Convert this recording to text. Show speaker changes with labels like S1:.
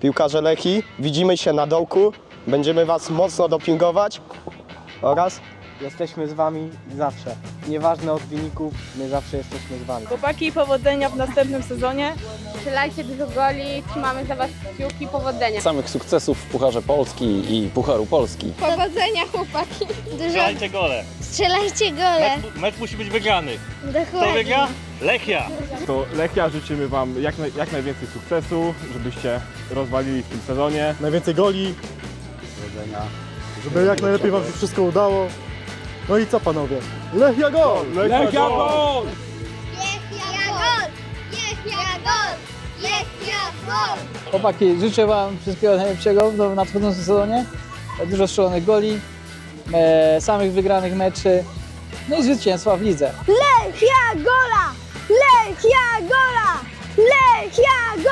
S1: piłkarze Lechi. Widzimy się na dołku. Będziemy Was mocno dopingować oraz jesteśmy z Wami zawsze. Nieważne od wyników, my zawsze jesteśmy z Wami.
S2: Chłopaki, powodzenia w następnym sezonie.
S3: Strzelajcie dużo goli, trzymamy za Was kciuki, powodzenia.
S4: Samych sukcesów w Pucharze Polski i Pucharu Polski.
S3: Powodzenia chłopaki. Dużo
S5: Strzelajcie gole.
S3: Strzelajcie gole.
S5: Mecz, mecz musi być wygrany. Kto
S3: Dokładnie.
S5: wygra? Lechia.
S6: To Lechia życzymy Wam jak, naj, jak najwięcej sukcesu, żebyście rozwalili w tym sezonie.
S7: najwięcej goli. Żeby jak najlepiej wam się wszystko udało. No i co panowie? Lechia gol!
S6: Lechia gol!
S3: Lechia gol! Lechia gol! Lechia gol!
S8: Chłopaki, życzę Wam wszystkiego najlepszego w nadchodzącym sezonie. Dużo strzelonych goli, e, samych wygranych meczy, no i zwycięstwa w lidze.
S3: Lechia gola! Lechia gola! Lechia